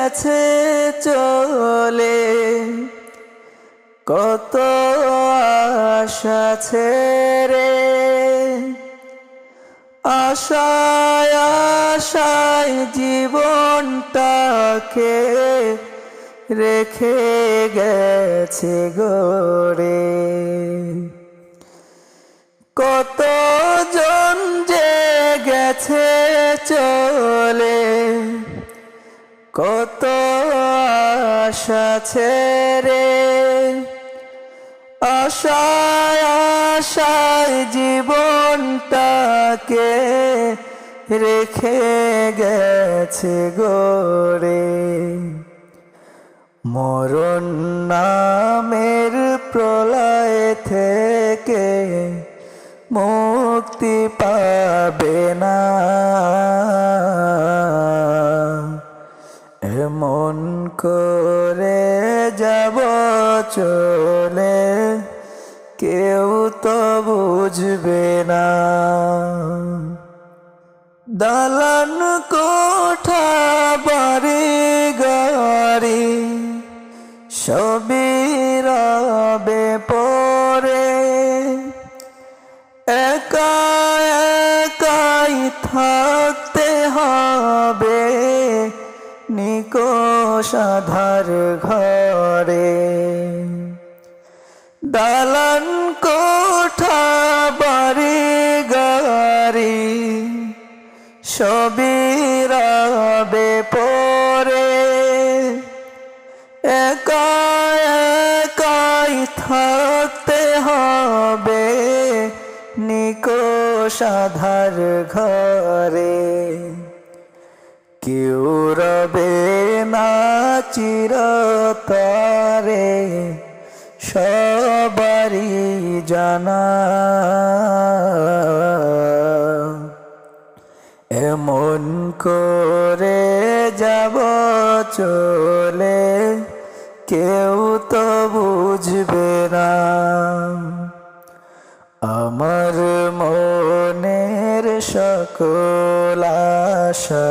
গেছে চলে। কত আশা ছেড়ে আশায় আশায় জীবনটাকে রেখে গেছে গড়ে কত জন যে গেছে চলে। কত আশা ছেড়ে আশায় আশায় জীবনটাকে রেখে গেছে গড়ে মরণ নামের প্রলয় থেকে মুক্তি পাবে না। করে যাব চলে, কেউ তো বুঝবে না। দালান কোঠা, বাড়ি, গাড়ি, সবই রবে পরে। একা একাই থাকতে হবে। আধার ঘরে। দালান কোঠা বাড়ি গাড়ি সবই রবে পরে। একা একাই থাকতে হবে নিকোষ আধার ঘরে। কেউ রবে চিরতরে সবারই জানা। এমন করে যাব চলে, কেউ তো বুঝবে না। আমার মনের সকল আশা